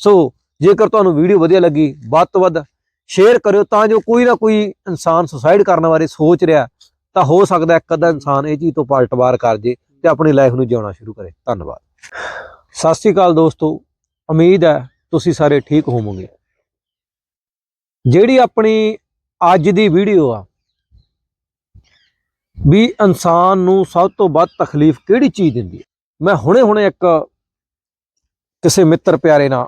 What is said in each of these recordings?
ਸੋ ਜੇਕਰ ਤੁਹਾਨੂੰ ਵੀਡੀਓ ਵਧੀਆ ਲੱਗੀ, ਵੱਧ ਤੋਂ ਵੱਧ ਸ਼ੇਅਰ ਕਰਿਓ ਤਾਂ ਜੋ ਕੋਈ ਨਾ ਕੋਈ ਇਨਸਾਨ ਸੁਸਾਈਡ ਕਰਨ ਬਾਰੇ ਸੋਚ ਰਿਹਾ, ਤਾਂ ਹੋ ਸਕਦਾ ਇੱਕ ਅੱਧਾ ਇਨਸਾਨ ਇਹ ਚੀਜ਼ ਤੋਂ ਪਲਟਵਾਰ ਕਰ ਜੇ ਤੇ ਆਪਣੀ ਲਾਈਫ ਨੂੰ ਜਿਉਣਾ ਸ਼ੁਰੂ ਕਰੇ। ਧੰਨਵਾਦ। ਸਤਿ ਸ਼੍ਰੀ ਅਕਾਲ ਦੋਸਤੋ, ਉਮੀਦ ਹੈ ਤੁਸੀਂ ਸਾਰੇ ਠੀਕ ਹੋਵੋਗੇ। ਜਿਹੜੀ ਆਪਣੀ ਅੱਜ ਦੀ ਵੀਡੀਓ ਆ, ਵੀ ਇਨਸਾਨ ਨੂੰ ਸਭ ਤੋਂ ਵੱਧ ਤਕਲੀਫ ਕਿਹੜੀ ਚੀਜ਼ ਦਿੰਦੀ ਹੈ? ਮੈਂ ਹੁਣੇ ਹੁਣੇ ਇੱਕ ਕਿਸੇ ਮਿੱਤਰ ਪਿਆਰੇ ਨਾਲ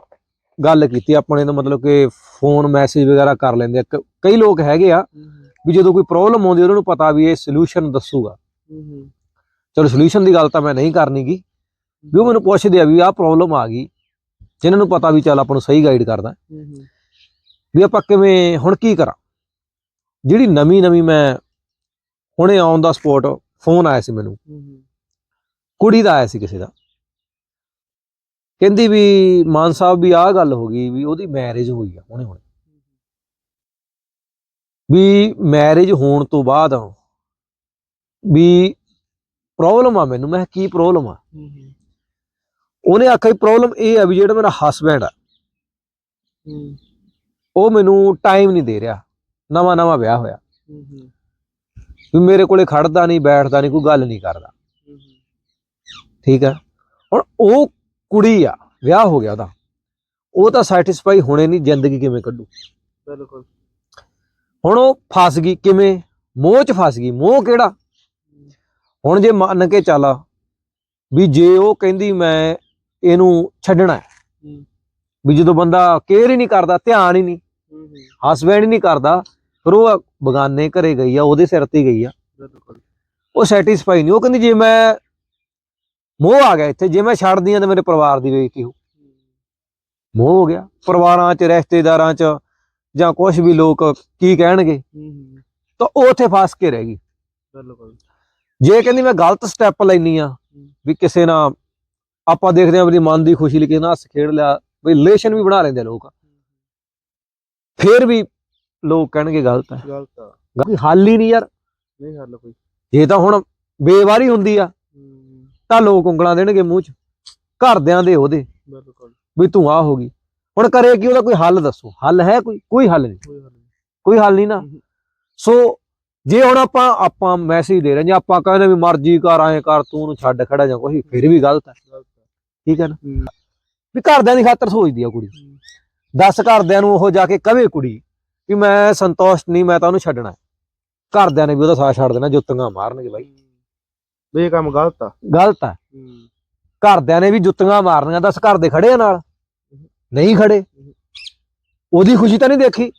ਗੱਲ ਕੀਤੀ ਆਪਣੇ ਦਾ ਮਤਲਬ ਕਿ ਫੋਨ ਮੈਸੇਜ ਵਗੈਰਾ ਕਰ ਲੈਂਦੇ ਆ। ਕਈ ਲੋਕ ਹੈਗੇ ਆ ਵੀ ਜਦੋਂ ਕੋਈ ਪ੍ਰੋਬਲਮ ਆਉਂਦੀ ਉਹਨਾਂ ਨੂੰ ਪਤਾ ਵੀ ਇਹ ਸੋਲੂਸ਼ਨ ਦੱਸੂਗਾ। ਚਲੋ ਸੋਲੂਸ਼ਨ ਦੀ ਗੱਲ ਤਾਂ ਮੈਂ ਨਹੀਂ ਕਰਨੀਗੀ ਵੀ ਉਹ ਮੈਨੂੰ ਪੁੱਛਦੇ ਆ ਵੀ ਆਹ ਪ੍ਰੋਬਲਮ ਆ ਗਈ ਜਿਨ੍ਹਾਂ ਨੂੰ ਪਤਾ ਵੀ ਚੱਲ ਆਪਾਂ ਨੂੰ ਸਹੀ ਗਾਈਡ ਕਰਦਾ। ਵੀ ਆਪਾਂ ਕਿਵੇਂ ਹੁਣ ਕੀ ਕਰਾਂ? ਜਿਹੜੀ ਨਵੀਂ ਨਵੀਂ ਮੈਂ ਹੁਣੇ ਆਨ ਦਾ ਸਪੋਟ ਫੋਨ ਆਇਆ ਸੀ ਮੈਨੂੰ। ਕੁੜੀ ਦਾ ਆਇਆ ਸੀ ਕਿਸੇ ਦਾ। ਕਹਿੰਦੀ ਵੀ ਮਾਨ ਸਾਹਿਬ ਵੀ ਆਹ ਗੱਲ ਹੋ ਗਈ ਵੀ ਉਹਦੀ ਮੈਰਿਜ ਹੋਈ ਆ ਹੁਣੇ ਹੁਣੇ। ਵੀ ਮੈਰਿਜ ਹੋਣ ਤੋਂ ਬਾਅਦ ਵੀ ਪ੍ਰੋਬਲਮ ਆ ਮੈਨੂੰ ਮੈਂ ਕੀ ਪ੍ਰੋਬਲਮ ਆ? ਉਹਨੇ ਆਖਿਆ ਪ੍ਰੋਬਲਮ ਇਹ ਆ ਵੀ ਜਿਹੜਾ ਮੇਰਾ ਹਸਬੈਂਡ ਆ ਉਹ ਮੈਨੂੰ ਟਾਈਮ ਨਹੀਂ ਦੇ ਰਿਹਾ ਨਵਾਂ ਨਵਾਂ ਵਿਆਹ ਹੋਇਆ। ਵੀ ਮੇਰੇ ਕੋਲੇ ਖੜਦਾ ਨਹੀਂ ਬੈਠਦਾ ਨਹੀਂ ਕੋਈ ਗੱਲ ਨਹੀਂ ਕਰਦਾ। ਠੀਕ ਆ? ਹੁਣ ਉਹ ਕੁੜੀ ਆ ਵਿਆਹ ਹੋ ਗਿਆ ਉਹਦਾ। ਉਹ ਤਾਂ ਸੈਟੀਸਫਾਈ ਹੋਣੇ ਨਹੀਂ ਜ਼ਿੰਦਗੀ ਕਿਵੇਂ ਕੱਢੂ? ਬਿਲਕੁਲ। ਹੁਣ ਉਹ ਫਸ ਗਈ ਕਿਵੇਂ? ਮੋਹ ਚ ਫਸ ਗਈ। ਮੋਹ ਕਿਹੜਾ? ਹੁਣ ਜੇ ਮੰਨ ਕੇ ਚੱਲ ਵੀ ਜੇ ਉਹ ਕਹਿੰਦੀ ਮੈਂ ਇਹਨੂੰ ਛੱਡਣਾ। ਵੀ ਜਦੋਂ ਬੰਦਾ ਕੇਅਰ ਹੀ ਨਹੀਂ ਕਰਦਾ ਧਿਆਨ ਹੀ ਨਹੀਂ ਹਸਬੈਂਡ ਹੀ। ਨਹੀਂ ਕਰਦਾ ਫਿਰ ਉਹ ਬਗਾਨੇ ਘਰੇ ਗਈ ਆ ਉਹਦੇ ਸਿਰ ਤੇ ਗਈ ਆ। ਉਹ ਸੈਟੀਸਫਾਈ ਨਹੀਂ। ਉਹ ਕਹਿੰਦੀ ਜੇ ਮੈਂ ਮੋਹ ਆ ਗਿਆ ਇੱਥੇ ਜੇ ਮੈਂ ਛੱਡਦੀ ਆ ਤਾਂ ਮੇਰੇ ਪਰਿਵਾਰ ਦੀ ਬੇਇੱਜ਼ਤੀ ਹੋ। ਮੋਹ ਹੋ ਗਿਆ। ਪਰਿਵਾਰਾਂ 'ਚ ਰਿਸ਼ਤੇਦਾਰਾਂ 'ਚ ਜਾਂ ਕੁਝ ਵੀ ਲੋਕ ਕੀ ਕਹਿਣਗੇ? ਤਾਂ ਉਹ ਉੱਥੇ ਫਸ ਕੇ ਰਹਿ ਗਈ। ਬਿਲਕੁਲ। ਜੇ ਕਹਿੰਦੀ ਮੈਂ ਗਲਤ ਸਟੈਪ ਲੈਣੀ ਆ ਵੀ ਕਿਸੇ ਨਾਲ ਆਪਾਂ ਦੇਖਦੇ ਆ ਵੀ ਮਨ ਦੀ ਖੁਸ਼ੀ ਲਈ ਕਿਸੇ ਨਾਲ ਹੱਸ ਖੇਡ ਲਿਆ ਵੀ ਰਿਲੇਸ਼ਨ ਵੀ ਬਣਾ ਲੈਂਦੇ ਲੋਕ। ਫੇਰ ਵੀ ਲੋਕ ਕਹਿਣਗੇ ਗਲਤ ਹੈ। ਗਲਤ ਆ। ਕੋਈ ਹੱਲ ਹੀ ਨਹੀਂ ਯਾਰ। ਨਹੀਂ ਹੱਲ ਕੋਈ। ਜੇ ਤਾਂ ਹੁਣ ਬੇਵਾਰੀ ਹੁੰਦੀ ਆ ਤਾਂ ਲੋਕ ਉਂਗਲਾਂ ਦੇਣਗੇ ਮੂੰਹ 'ਚ। ਘਰਦਿਆਂ ਦੇ ਉਹਦੇ। ਬਿਲਕੁਲ। ਵੀ ਤੂੰ ਆ ਹੋ ਗਈ। ਹੁਣ ਕਰੇ ਕੀ ਉਹਦਾ ਕੋਈ ਹੱਲ ਦੱਸੋ? ਹੱਲ ਹੈ ਕੋਈ? ਕੋਈ ਹੱਲ ਨਹੀਂ। ਕੋਈ ਹੱਲ ਨਹੀਂ। ਨਾ। ਸੋ ਜੇ ਹੁਣ ਆਪਾਂ ਆਪਾਂ ਮੈਸੇਜ ਦੇ ਰਹੇ ਜਾਂ ਆਪਾਂ ਕਹਿੰਦੇ ਵੀ ਮਰਜ਼ੀ ਕਰ ਐਂ ਕਰ ਤੂੰ ਉਹਨੂੰ ਛੱਡ ਖੜਾ ਜਾਂ ਕੋਈ ਫਿਰ ਵੀ ਗਲਤ ਹੈ। ਠੀਕ ਹੈ ਨਾ। ਵੀ ਘਰਦਿਆਂ ਦੀ ਖਾਤਰ ਸੋਚਦੀ ਆ ਕੁੜੀ। ਦੱਸ ਘਰਦਿਆਂ ਨੂੰ ਉਹ ਜਾ ਕੇ ਕਵੇ ਕੁੜੀ ਵੀ ਮੈਂ ਸੰਤੋਸ਼ਟ ਨਹੀਂ ਮੈਂ ਤਾਂ ਉਹਨੂੰ ਛੱਡਣਾ। ਘਰਦਿਆਂ ਨੇ ਵੀ ਉਹਦਾ ਸਾਥ ਛੱਡ ਦੇਣਾ ਜੁੱਤੀਆਂ ਮਾਰਨਗੇ ਬਾਈ। ਵੀ ਇਹ ਕੰਮ ਗਲਤ ਆ। ਗਲਤ ਹੈ। ਘਰਦਿਆਂ ਨੇ ਵੀ ਜੁੱਤੀਆਂ ਮਾਰਨੀਆਂ ਦੱਸ ਘਰ ਦੇ ਖੜੇ ਆ ਨਾਲ? ਨਹੀਂ ਖੜੇ। ਉਹਦੀ ਖੁਸ਼ੀ ਤਾਂ ਨਹੀਂ ਦੇਖੀ।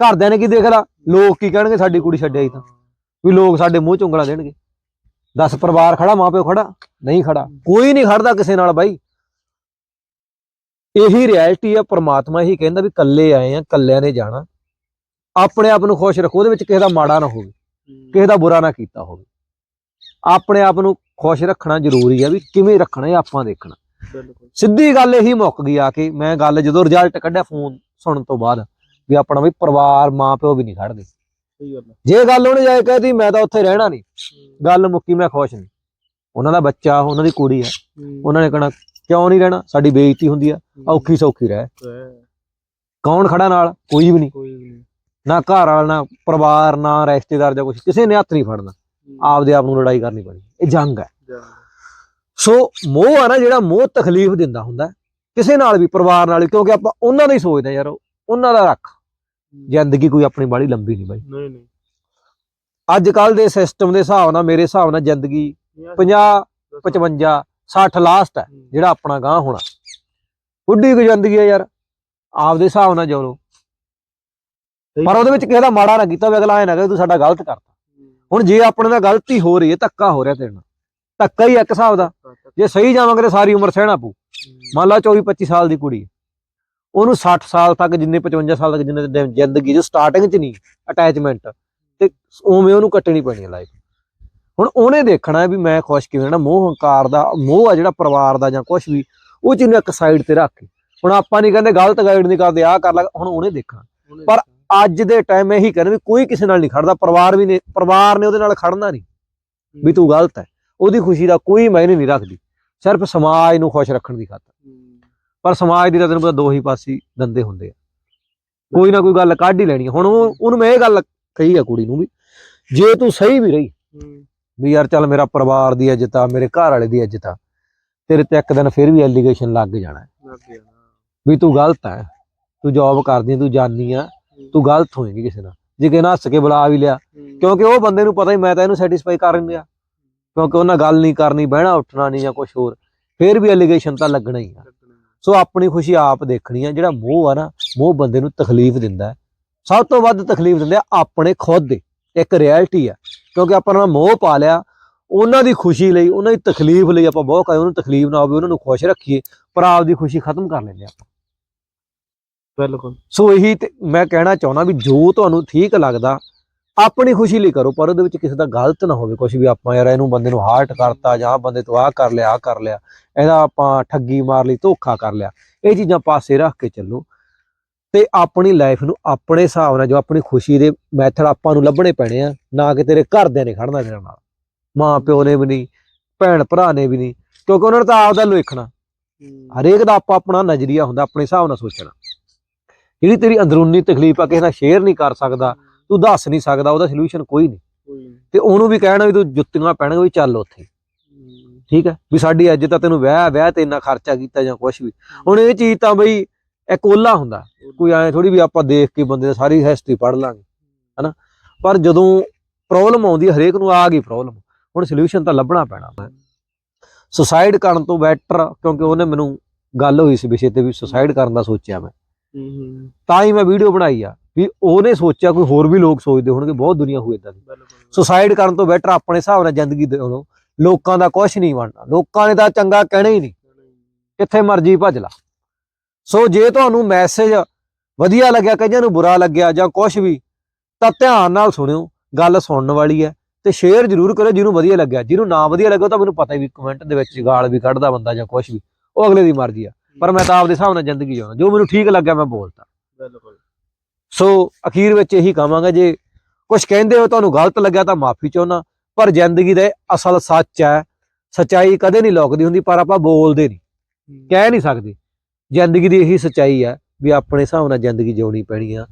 ਘਰਦਿਆਂ ਨੇ ਕੀ ਦੇਖ ਲਾ ਲੋਕ ਕੀ ਕਹਿਣਗੇ? ਸਾਡੀ ਕੁੜੀ ਛੱਡਿਆ ਤਾਂ। ਵੀ ਲੋਕ ਸਾਡੇ ਮੂੰਹ ਚ ਉਂਗਲਾਂ ਦੇਣਗੇ। ਦੱਸ ਪਰਿਵਾਰ ਖੜਾ ਮਾਪਿਓ ਖੜਾ? ਨਹੀਂ ਖੜਾ। ਕੋਈ ਨਹੀਂ ਖੜਦਾ ਕਿਸੇ ਨਾਲ ਬਾਈ। ਇਹੀ ਰਿਐਲਿਟੀ ਆ ਪ੍ਰਮਾਤਮਾ ਇਹੀ ਕਹਿੰਦਾ ਵੀ ਕੱਲੇ ਆਏ ਆ ਕੱਲਿਆਂ ਨੇ ਜਾਣਾ। ਆਪਣੇ ਆਪ ਨੂੰ ਖੁਸ਼ ਰੱਖੋ ਉਹਦੇ ਵਿੱਚ ਕਿਸੇ ਦਾ ਮਾੜਾ ਨਾ ਹੋਵੇ। ਕਿਸੇ ਦਾ ਬੁਰਾ ਨਾ ਕੀਤਾ ਹੋਵੇ। ਆਪਣੇ ਆਪ ਨੂੰ ਖੁਸ਼ ਰੱਖਣਾ ਜ਼ਰੂਰੀ ਆ ਵੀ ਕਿਵੇਂ ਰੱਖਣਾ ਇਹ ਆਪਾਂ ਦੇਖਣਾ। ਬਿਲਕੁਲ। ਸਿੱਧੀ ਗੱਲ ਇਹੀ ਮੁੱਕ ਗਈ ਆ ਕੇ ਮੈਂ ਗੱਲ ਜਦੋਂ ਰਿਜ਼ਲਟ ਕੱਢਿਆ ਫੋਨ ਸੁਣਨ ਤੋਂ ਬਾਅਦ ਵੀ ਆਪਣਾ ਵੀ ਪਰਿਵਾਰ ਮਾਂ ਪਿਓ ਵੀ ਨਹੀਂ ਖੜਦੇ ਸਹੀ ਗੱਲ ਆ। ਜੇ ਗੱਲ ਉਹਨੇ ਜਾਏ ਕਹਦੀ ਮੈਂ ਤਾਂ ਉੱਥੇ ਰਹਿਣਾ ਨਹੀਂ। ਗੱਲ ਮੁੱਕੀ ਮੈਂ ਖੁਸ਼ ਨਹੀਂ। ਉਹਨਾਂ ਦਾ ਬੱਚਾ ਉਹਨਾਂ ਦੀ ਕੁੜੀ ਆ। ਉਹਨਾਂ ਨੇ ਕਹਣਾ ਕਿਉਂ ਨਹੀਂ ਰਹਿਣਾ? ਸਾਡੀ ਬੇਇੱਜ਼ਤੀ ਹੁੰਦੀ ਆ। ਔਖੀ ਸੌਖੀ ਰਹਿ। ਕੌਣ ਖੜਾ ਨਾਲ? ਕੋਈ ਵੀ ਨਹੀਂ। ਕੋਈ ਵੀ ਨਹੀਂ। ਨਾ ਘਰ ਵਾਲਾ ਨਾ ਪਰਿਵਾਰ ਨਾ ਰਿਸ਼ਤੇਦਾਰ ਜਾਂ ਕੁਝ ਕਿਸੇ ਨੇ ਹੱਥ ਨਹੀਂ ਫੜਨਾ। ਆਪਦੇ ਆਪ ਨੂੰ ਲੜਾਈ ਕਰਨੀ ਪੈਣੀ। ਇਹ ਜੰਗ ਹੈ। ਸੋ ਮੋਹ ਆ ਨਾ ਜਿਹੜਾ ਮੋਹ ਤਕਲੀਫ ਦਿੰਦਾ ਹੁੰਦਾ ਕਿਸੇ ਨਾਲ ਵੀ ਪਰਿਵਾਰ ਨਾਲ ਵੀ, ਕਿਉਂਕਿ ਆਪਾਂ ਉਹਨਾਂ ਦਾ ਹੀ ਸੋਚਦੇ ਯਾਰ ਉਹਨਾਂ ਦਾ ਰੱਖ। ਜ਼ਿੰਦਗੀ ਕੋਈ ਆਪਣੀ ਬਾੜੀ ਲੰਬੀ ਨਹੀਂ ਬਾਈ। ਨਹੀਂ ਨਹੀਂ। ਅੱਜ ਕੱਲ ਦੇ ਸਿਸਟਮ ਦੇ ਹਿਸਾਬ ਨਾਲ ਮੇਰੇ ਹਿਸਾਬ ਨਾਲ ਜ਼ਿੰਦਗੀ 50 55 60 ਲਾਸਟ ਹੈ ਜਿਹੜਾ ਆਪਣਾ ਗਾਂ ਹੋਣਾ। ਬੁੱਢੀ ਕੁ ਜ਼ਿੰਦਗੀ ਹੈ ਯਾਰ ਆਪਦੇ ਹਿਸਾਬ ਨਾਲ ਜੋਰੋ ਪਰ ਉਹਦੇ ਵਿੱਚ ਕਿਸੇ ਦਾ ਮਾੜਾ ਨਾ ਕੀਤਾ ਵੀ ਅਗਲਾ ਐ ਨਾ ਕਹੇ ਤੂੰ ਸਾਡਾ ਗਲਤ ਕਰਤਾ। ਹੁਣ ਜੇ ਆਪਣੇ ਨਾਲ ਗਲਤੀ ਹੋ ਰਹੀ ਹੈ ਧੱਕਾ ਹੋ ਰਿਹਾ ਤੇਰੇ ਨਾਲ। ਧੱਕਾ ਹੀ ਇੱਕ ਹਿਸਾਬ ਦਾ। ਜੇ ਸਹੀ ਜਾਵਾਂਗੇ ਤਾਂ ਸਾਰੀ ਉਮਰ ਸਹਿਣਾ ਪਊ। ਮੰਨ ਲਾ 24 25 ਸਾਲ ਦੀ ਕੁੜੀ। ਉਹਨੂੰ 60 ਸਾਲ ਤੱਕ ਜਿੰਨੇ 55 ਸਾਲ ਤੱਕ ਜਿੰਨੇ ਜ਼ਿੰਦਗੀ ਜੋ ਸਟਾਰਟਿੰਗ 'ਚ ਨਹੀਂ ਅਟੈਚਮੈਂਟ ਤੇ ਉਵੇਂ ਉਹਨੂੰ ਕੱਟਣੀ ਪੈਣੀ ਹੈ ਲਾਈਫ ਹੁਣ ਉਹਨੇ ਦੇਖਣਾ ਵੀ ਮੈਂ ਖੁਸ਼ ਕਿਵੇਂ ਨਾ ਮੋਹ ਹੰਕਾਰ ਦਾ ਮੋਹ ਆ ਜਿਹੜਾ ਪਰਿਵਾਰ ਦਾ ਜਾਂ ਕੁਝ ਵੀ ਉਹ ਚੀਜ਼ ਨੂੰ ਇੱਕ ਸਾਈਡ ਤੇ ਰੱਖ ਕੇ। ਹੁਣ ਆਪਾਂ ਨਹੀਂ ਕਹਿੰਦੇ ਗਲਤ ਗਾਈਡ ਨਹੀਂ ਕਰਦੇ ਆਹ ਕਰ ਲੈ। ਹੁਣ ਉਹਨੇ ਦੇਖਣਾ। ਪਰ ਅੱਜ ਦੇ ਟਾਈਮ ਇਹੀ ਕਹਿੰਦੇ ਵੀ ਕੋਈ ਕਿਸੇ ਨਾਲ ਨਹੀਂ ਖੜਦਾ ਪਰਿਵਾਰ ਵੀ ਨੇ ਪਰਿਵਾਰ ਨੇ ਉਹਦੇ ਨਾਲ ਖੜਨਾ ਨਹੀਂ ਵੀ ਤੂੰ ਗਲਤ ਹੈ। ਉਹਦੀ ਖੁਸ਼ੀ ਦਾ ਕੋਈ ਮਾਇਨੇ ਨਹੀਂ ਰੱਖਦੀ। ਸਿਰਫ ਸਮਾਜ ਨੂੰ ਖੁਸ਼ ਰੱਖਣ ਦੀ ਖਾਤਰ। ਪਰ ਸਮਾਜ ਦੀ ਤਾਂ ਤੈਨੂੰ ਪਤਾ ਦੋ ਹੀ ਪਾਸੀ ਦੰਦੇ ਹੁੰਦੇ ਆ। ਕੋਈ ਨਾ ਕੋਈ ਗੱਲ ਕੱਢ ਹੀ ਲੈਣੀ ਆ। ਹੁਣ ਉਹ ਉਹਨੂੰ ਮੈਂ ਇਹ ਗੱਲ ਕਹੀ ਆ ਕੁੜੀ ਨੂੰ ਵੀ ਜੇ ਤੂੰ ਸਹੀ ਵੀ ਰਹੀ ਵੀ ਯਾਰ ਚੱਲ ਮੇਰਾ ਪਰਿਵਾਰ ਦੀ ਇੱਜ਼ਤ ਆ ਮੇਰੇ ਘਰ ਵਾਲੇ ਦੀ ਇੱਜ਼ਤ ਆ ਤੇਰੇ ਤੇ ਇੱਕ ਦਿਨ ਫਿਰ ਵੀ ਐਲੀਗੇਸ਼ਨ ਲੱਗ ਜਾਣਾ। ਵੀ ਤੂੰ ਗਲਤ ਹੈ। ਤੂੰ ਜੌਬ ਕਰਦੀ ਆਂ, ਤੂੰ ਜਾਨੀ ਆ। ਤੂੰ ਗਲਤ ਹੋਏਂਗੀ ਕਿਸੇ ਨਾਲ। ਜੇ ਕਿ ਹੱਸ ਕੇ ਬੁਲਾ ਵੀ ਲਿਆ। ਕਿਉਂਕਿ ਉਹ ਬੰਦੇ ਨੂੰ ਪਤਾ ਹੀ ਮੈਂ ਤਾਂ ਇਹਨੂੰ ਸੈਟੀਸਫਾਈ ਕਰ ਰਿਹਾ। ਕਿਉਂਕਿ ਉਹਨਾਂ ਗੱਲ ਨਹੀਂ ਕਰਨੀ ਬਹਿਣਾ ਉੱਠਣਾ ਨਹੀਂ ਜਾਂ ਕੁਝ ਹੋਰ। ਫਿਰ ਵੀ ਐਲੀਗੇਸ਼ਨ ਤਾਂ ਲੱਗਣਾ ਹੀ ਆ। ਸੋ ਆਪਣੀ ਖੁਸ਼ੀ ਆਪ ਦੇਖਣੀ ਆ। ਜਿਹੜਾ ਮੋਹ ਆ ਨਾ ਮੋਹ ਬੰਦੇ ਨੂੰ ਤਕਲੀਫ ਦਿੰਦਾ। ਸਭ ਤੋਂ ਵੱਧ ਤਕਲੀਫ ਦਿੰਦੇ ਆ ਆਪਣੇ ਖੁਦ ਦੇ। ਇੱਕ ਰਿਐਲਿਟੀ ਆ। ਕਿਉਂਕਿ ਆਪਾਂ ਨਾਲ ਮੋਹ ਪਾ ਲਿਆ। ਉਹਨਾਂ ਦੀ ਖੁਸ਼ੀ ਲਈ ਉਹਨਾਂ ਦੀ ਤਕਲੀਫ ਲਈ ਆਪਾਂ ਬਹੁਤ ਕਹੇ ਉਹਨੂੰ ਤਕਲੀਫ ਨਾ ਹੋਵੇ ਉਹਨਾਂ ਨੂੰ ਖੁਸ਼ ਰੱਖੀਏ। ਪਰ ਆਪ ਦੀ ਖੁਸ਼ੀ ਖਤਮ ਕਰ ਲੈਂਦੇ ਆ ਬਿਲਕੁਲ। ਸੋ ਇਹੀ ਤੇ ਮੈਂ ਕਹਿਣਾ ਚਾਹੁੰਦਾ ਵੀ ਜੋ ਤੁਹਾਨੂੰ ਠੀਕ ਲੱਗਦਾ ਆਪਣੀ ਖੁਸ਼ੀ ਲਈ ਕਰੋ ਪਰ ਉਹਦੇ ਵਿੱਚ ਕਿਸੇ ਦਾ ਗਲਤ ਨਾ ਹੋਵੇ। ਕੁਝ ਵੀ ਆਪਾਂ ਯਾਰ ਇਹਨੂੰ ਬੰਦੇ ਨੂੰ ਹਾਰਟ ਕਰਤਾ ਜਾਂ ਬੰਦੇ ਤੋਂ ਆਹ ਕਰ ਲਿਆ ਆਹ ਕਰ ਲਿਆ ਇਹਦਾ ਆਪਾਂ ਠੱਗੀ ਮਾਰ ਲਈ ਧੋਖਾ ਕਰ ਲਿਆ ਇਹ ਚੀਜ਼ਾਂ ਪਾਸੇ ਰੱਖ ਕੇ ਚੱਲੋ। ਤੇ ਆਪਣੀ ਲਾਈਫ ਨੂੰ ਆਪਣੇ ਹਿਸਾਬ ਨਾਲ ਜੋ ਆਪਣੀ ਖੁਸ਼ੀ ਦੇ ਮੈਥਡ ਆਪਾਂ ਨੂੰ ਲੱਭਣੇ ਪੈਣੇ ਆ ਨਾ ਕਿ ਤੇਰੇ ਘਰਦਿਆਂ ਨੇ ਖੜਨਾ ਤੇਰੇ ਨਾਲ। ਮਾਂ ਪਿਓ ਨੇ ਵੀ ਨਹੀਂ ਭੈਣ ਭਰਾ ਨੇ ਵੀ ਨਹੀਂ ਕਿਉਂਕਿ ਉਹਨਾਂ ਨੇ ਤਾਂ ਆਪਦਾ ਵੇਖਣਾ। ਹੂੰ। ਹਰੇਕ ਦਾ ਆਪਾ ਆਪਣਾ ਨਜ਼ਰੀਆ ਹੁੰਦਾ ਆਪਣੇ ਹਿਸਾਬ ਨਾਲ ਸੋਚਣਾ। ਜਿਹੜੀ ਤੇਰੀ ਅੰਦਰੂਨੀ ਤਕਲੀਫ ਆ ਕਿਸੇ ਨਾਲ ਸ਼ੇਅਰ ਨਹੀਂ ਕਰ ਸਕਦਾ ਤੂੰ ਦੱਸ ਨਹੀਂ ਸਕਦਾ ਉਹਦਾ ਸੋਲੂਸ਼ਨ ਕੋਈ ਨਹੀਂ। ਤੇ ਉਹਨੂੰ ਵੀ ਕਹਿਣਾ ਵੀ ਤੂੰ ਜੁੱਤੀਆਂ ਪੈਣਗੇ ਵੀ ਚੱਲ ਉੱਥੇ। ਠੀਕ ਹੈ? ਵੀ ਸਾਡੀ ਅੱਜ ਤਾਂ ਤੈਨੂੰ ਵਿਆਹ ਵਿਆਹ ਤੇ ਇੰਨਾ ਖਰਚਾ ਕੀਤਾ ਜਾਂ ਕੁਝ ਵੀ। ਹੁਣ ਇਹ ਚੀਜ਼ ਤਾਂ ਬਈ ਇੱਕ ਓਲਾ ਹੁੰਦਾ। ਕੋਈ ਐ ਥੋੜੀ ਵੀ ਆਪਾਂ ਦੇਖ ਕੇ ਬੰਦੇ ਦੀ ਸਾਰੀ ਹਿਸਟਰੀ ਪੜ੍ਹ ਲਾਂਗੇ ਹਨਾ? ਪਰ ਜਦੋਂ ਪ੍ਰੋਬਲਮ ਆਉਂਦੀ ਹੈ ਹਰੇਕ ਨੂੰ ਆ ਗਈ ਪ੍ਰੋਬਲਮ ਹੁਣ ਸੋਲੂਸ਼ਨ ਤਾਂ ਲੱਭਣਾ ਪੈਣਾ। ਸੁਸਾਈਡ ਕਰਨ ਤੋਂ ਬੈਟਰ ਕਿਉਂਕਿ ਉਹਨੇ ਮੈਨੂੰ ਗੱਲ ਹੋਈ ਸੀ ਵਿਸ਼ੇ ਤੇ ਵੀ ਸੁਸਾਈਡ ਕਰਨ ਦਾ ਸੋਚਿਆ ਮੈਂ। ਤਾਂ ਹੀ ਮੈਂ ਵੀਡੀਓ ਬਣਾਈ ਆ ਵੀ ਉਹਨੇ ਸੋਚਿਆ ਕੋਈ ਹੋਰ ਵੀ ਲੋਕ ਸੋਚਦੇ ਹੋਣਗੇ ਬਹੁਤ ਦੁਨੀਆ ਹੋਈ ਇਦਾਂ ਦੀ। ਸੁਸਾਈਡ ਕਰਨ ਤੋਂ ਬੈਟਰ ਆਪਣੇ ਹਿਸਾਬ ਨਾਲ ਜ਼ਿੰਦਗੀ ਦੇ ਲਓ ਲੋਕਾਂ ਦਾ ਕੁਝ ਨਹੀਂ ਬਣਨਾ। ਲੋਕਾਂ ਨੇ ਤਾਂ ਚੰਗਾ ਕਹਿਣਾ ਹੀ ਨਹੀਂ। ਕਿੱਥੇ ਮਰਜ਼ੀ ਭੱਜ ਲਾ। ਸੋ ਜੇ ਤੁਹਾਨੂੰ ਮੈਸੇਜ ਵਧੀਆ ਲੱਗਿਆ ਕਈਆਂ ਨੂੰ ਬੁਰਾ ਲੱਗਿਆ ਜਾਂ ਕੁਝ ਵੀ ਤਾਂ ਧਿਆਨ ਨਾਲ ਸੁਣਿਓ ਗੱਲ ਸੁਣਨ ਵਾਲੀ ਹੈ ਤੇ ਸ਼ੇਅਰ ਜ਼ਰੂਰ ਕਰੋ ਜਿਹਨੂੰ ਵਧੀਆ ਲੱਗਿਆ। ਜਿਹਨੂੰ ਨਾ ਵਧੀਆ ਲੱਗਿਆ ਤਾਂ ਮੈਨੂੰ ਪਤਾ ਹੀ ਵੀ ਕਮੈਂਟ ਦੇ ਵਿੱਚ ਗਾਲ ਵੀ ਕੱਢਦਾ ਬੰਦਾ ਜਾਂ ਕੁਝ ਵੀ ਉਹ ਅਗਲੇ ਦੀ ਮਰਜ਼ੀ ਆ। ਪਰ ਮੈਂ ਤਾਂ ਆਪਦੇ ਹਿਸਾਬ ਨਾਲ ਜ਼ਿੰਦਗੀ ਜਿਉਣਾ। ਜੋ ਮੈਨੂੰ ਠੀਕ ਲੱਗਿਆ ਮੈਂ ਬੋਲਤਾ। ਬਿਲਕੁਲ। ਸੋ ਅਖੀਰ ਵਿੱਚ ਇਹੀ ਕਹਾਂਗਾ ਜੇ ਕੁਝ ਕਹਿੰਦੇ ਹੋ ਤੁਹਾਨੂੰ ਗਲਤ ਲੱਗਿਆ ਤਾਂ ਮਾਫੀ ਚਾਹੁੰਦਾ। ਪਰ ਜ਼ਿੰਦਗੀ ਦਾ ਅਸਲ ਸੱਚ ਹੈ ਸਚਾਈ ਕਦੇ ਨਹੀਂ ਲੁਕਦੀ ਹੁੰਦੀ ਪਰ ਆਪਾਂ ਬੋਲਦੇ ਨਹੀਂ। ਕਹਿ ਨਹੀਂ ਸਕਦੇ। ਜ਼ਿੰਦਗੀ ਦੀ ਇਹੀ ਸਚਾਈ ਹੈ ਵੀ ਆਪਣੇ ਹਿਸਾਬ ਨਾਲ ਜ਼ਿੰਦਗੀ ਜਿਉਣੀ ਪੈਣੀ ਆ।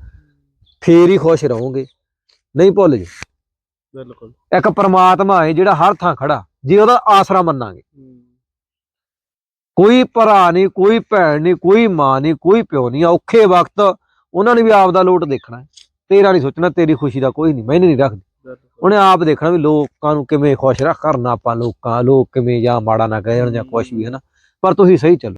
ਫੇਰ ਹੀ ਖੁਸ਼ ਰਹੋਗੇ। ਨਹੀਂ ਭੁੱਲ ਜੀ ਬਿਲਕੁਲ। ਇੱਕ ਪ੍ਰਮਾਤਮਾ ਹੈ ਜਿਹੜਾ ਹਰ ਥਾਂ ਖੜਾ। ਜੇ ਉਹਦਾ ਆਸਰਾ ਮੰਨਾਂਗੇ। ਕੋਈ ਭਰਾ ਨਹੀਂ ਕੋਈ ਭੈਣ ਨਹੀਂ ਕੋਈ ਮਾਂ ਨਹੀਂ ਕੋਈ ਪਿਓ ਨਹੀਂ ਔਖੇ ਵਕਤ ਉਹਨਾਂ ਨੇ ਵੀ ਆਪ ਦਾ ਲੋਟ ਦੇਖਣਾ। ਤੇਰਾ ਨਹੀਂ ਸੋਚਣਾ ਤੇਰੀ ਖੁਸ਼ੀ ਦਾ ਕੋਈ ਨਹੀਂ ਮੈਨੂੰ ਨਹੀਂ ਰੱਖਦੀ। ਉਹਨੇ ਆਪ ਦੇਖਣਾ ਵੀ ਲੋਕਾਂ ਨੂੰ ਕਿਵੇਂ ਖੁਸ਼ ਰੱਖ ਕਰਨਾ ਆਪਾਂ ਲੋਕਾਂ ਲੋਕ ਕਿਵੇਂ ਜਾਂ ਮਾੜਾ ਨਾ ਕਹਿਣ ਜਾਂ ਕੁਝ ਵੀ ਹੈ ਨਾ ਪਰ ਤੁਸੀਂ ਸਹੀ ਚੱਲੋ।